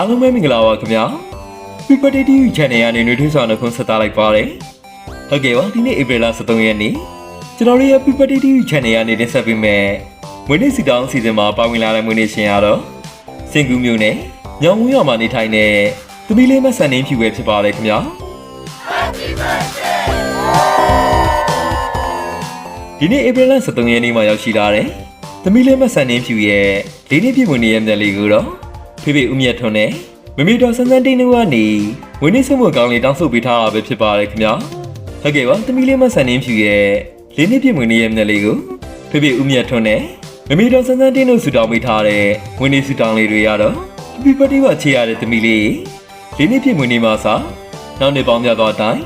အားလုံးပဲမင်္ဂလာပါခင်ဗျာ People TV Channel ကနေနှွေးထွေးစွာနှုတ်ခွန်းဆက်သလိုက်ပါတယ်ဟုတ်ကဲ့ပါဒီနေ့ဧပြီလ23ရက်နေ့ကျွန်တော်တို့ရဲ့ People TV Channel ကနေတင်ဆက်ပေးမယ်မွေးနေ့စီတောင်းအစီအစဉ်မှာပါဝင်လာတဲ့မွေးနေ့ရှင်ကတော့စင်ကူမျိုးနဲ့ညောင်ဝင်းရွာမှာနေထိုင်တဲ့သမီးလေးမဆန်နေဖြူပဲဖြစ်ပါတယ်ခင်ဗျာဒီနေ့ဧပြီလ23ရက်နေ့မှာရောက်ရှိလာတဲ့သမီးလေးမဆန်နေဖြူရဲ့လေးနေ့ပြည့်မွေးနေ့ရဲ့မြတ်လေးကိုတော့ ဖေဖေဦးမြတ်ထွန်းနဲ့မမီတော်ဆန်းဆန်းတင်းတို့ကနေဝင်းနေစုံမကောင်းလေးတောင်းဆိုပေးထားတာပဲဖြစ်ပါတယ်ခင်ဗျာဟုတ်ကဲ့ပါသမီးလေးမဆန်နှင်းဖြူရဲ့လေးနှစ်ပြည့်မွေးနေ့ရဲ့မြက်လေးကိုဖေဖေဦးမြတ်ထွန်းနဲ့မမီတော်ဆန်းဆန်းတင်းတို့ဆူတောင်းပေးထားတဲ့ဝင်းနေဆူတောင်းလေးတွေရတော့ Happy birthday ပါချေရတဲ့သမီးလေးလေးနှစ်ပြည့်မွေးနေ့မှာစနောက်နှစ်ပေါင်းများသောအတိုင်း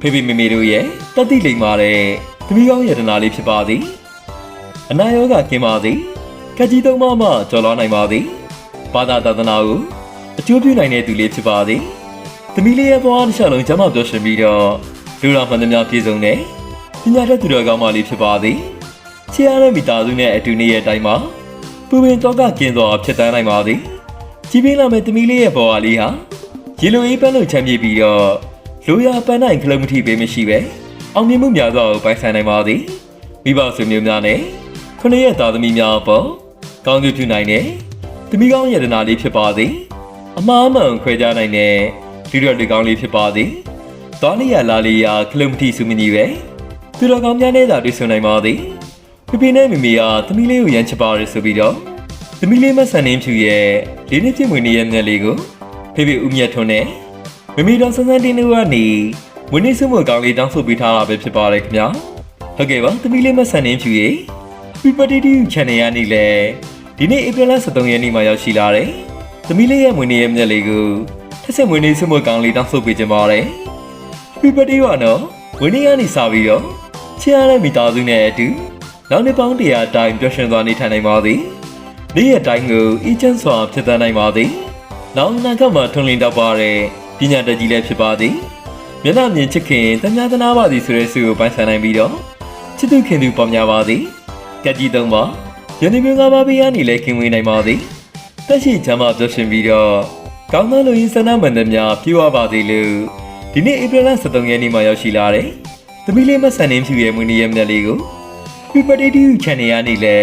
ဖေဖေမေမေတို့ရဲ့တတိလိမ်မာတဲ့သမီးကောင်းယတနာလေးဖြစ်ပါသည်အနာရောဂါကင်းပါသည်ခက်ကြီးသုံးမမကျော်လွှားနိုင်ပါသည် ဘာသာသာသနာကိုအကျိုးပြုနိုင်တဲ့သူလေးဖြစ်ပါသည်။သမီးလေးရဲ့ဘဝတစ်လျှောက်လုံးကျမ်းမာပြောရှင်ပြီးတော့လူတော်မှန်သမျှပြည့်စုံတဲ့ပညာတတ်သူတော်ကောင်းမလေးဖြစ်ပါသည်။ချစ်ရတဲ့မိသားစုနဲ့အတူနေရဲ့အတိုင်းမှာပူပင်တော့ကကင်းစွာဖြစ်တန်းနိုင်ပါသည်။ကြီးပင်းလာမဲ့သမီးလေးရဲ့ဘဝလေးဟာရေလိုအေးပန်းလို့ချမ်းမြေပြီးတော့လူရပန်းနိုင်ခလုံးမထီပေးမရှိပဲအောင်မြင်မှုများစွာကိုပိုင်ဆိုင်နိုင်ပါသည်။မိဘဆွေမျိုးများနဲ့ခုနှစ်ရက်သားသမီးများအပေါ်ကောင်းကျိုးပြုနိုင်တဲ့ သမီးကောင်းယတနာလေးဖြစ်ပါသည်အမားမှန်ခွဲခြားနိုင်တဲ့လူတော်လူကောင်းလေးဖြစ်ပါသည်သွားလျာလာလျာခလုံးမတိစုမညီပဲသူတော်ကောင်းများနဲ့သာတွေ့ဆုံနိုင်ပါသည်ပြပြနဲ့မိမိကသမီးလေးကိုရမ်းချပါရဆိုပြီးတော့သမီးလေးမဆန်နှင်းဖြူရဲ့လေးနှစ်ပြည့်မွေးနေ့ရဲ့မျက်လေးကိုဖေဖေဦးမြတ်ထွန်းနဲ့မိမိတော်ဆန်းဆန်းတင်းတို့ကနေမွေးနေ့စုမကောင်းလေးတောင်းဆိုပေးထားတာပဲဖြစ်ပါတယ်ခင်ဗျာဟုတ်ကဲ့ပါသမီးလေးမဆန်နှင်းဖြူရဲ့ People TV Channel ကနေလည်း ဒီနေ့ဧပြီလ23ရက်နေ့မှာရောက်ရှိလာတယ်။သမီးလေးရဲ့မွေးနေ့ရဲ့မြက်လေးကိုထက်ဆက်မွေးနေ့ဆုမကောင်းလေးတောင်းဆိုပေးကြပါတယ်။ Happy birthday ပါနော်။မွေးနေ့ကနေစပြီးတော့ချစ်ရတဲ့မိသားစုနဲ့အတူနောက်နှစ်ပေါင်းတရာတိုင်ပျော်ရွှင်စွာနေထိုင်နိုင်ပါသည်။နေ့ရက်တိုင်းကိုအီချမ်းစွာဖြစ်သန်းနိုင်ပါသည်။နောက်အနာဂတ်မှာထွန်းလင်းတော့ပါတဲ့ပညာတတ်ကြီးလည်းဖြစ်ပါသည်။မျက်နှာမြင်ချစ်ခင်တညာသနာပါသည်ဆိုတဲ့ဆုကိုပိုင်ဆိုင်နိုင်ပြီးတော့ချစ်သူခင်သူပေါများပါသည်။ကက်ကြီးသုံးပါ ယနေ့မျိုးငါးပါးပေးရနေလဲခင်ဝင်နိုင်ပါသည်တက်ရှိချမ်းသာပြောရှင်ပြီးတော့ကောင်းသောလူရင်းစန္ဒမန္တများပြည့်ဝပါသေးလို့ဒီနေ့ဧပြီလ23ရက်နေ့မှာရောက်ရှိလာတယ်သမီးလေးမဆန်နှင်းဖြူရဲ့မွေးနေ့ရက်မြတ်လေးကို Happy Birthday to you Channel ရနေလဲ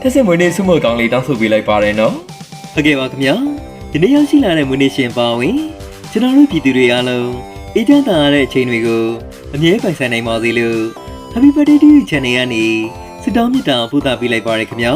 တက်စစ်မွေးနေ့ဆုမကောင်းလေးတောင်းဆိုပေးလိုက်ပါတယ်နော်ဟုတ်ကဲ့ပါခင်ဗျာဒီနေ့ရောက်ရှိလာတဲ့မွေးနေ့ရှင်ပါဝင်ကျွန်တော်တို့ပြည်သူတွေအားလုံးအေးချမ်းသာရတဲ့အချိန်တွေကိုအမြဲပိုင်ဆိုင်နိုင်ပါသေးလို့ Happy Birthday to you Channel ကနေ စတောင်းမြတ်တာပို့သပေးလိုက်ပါရခင်ဗျာ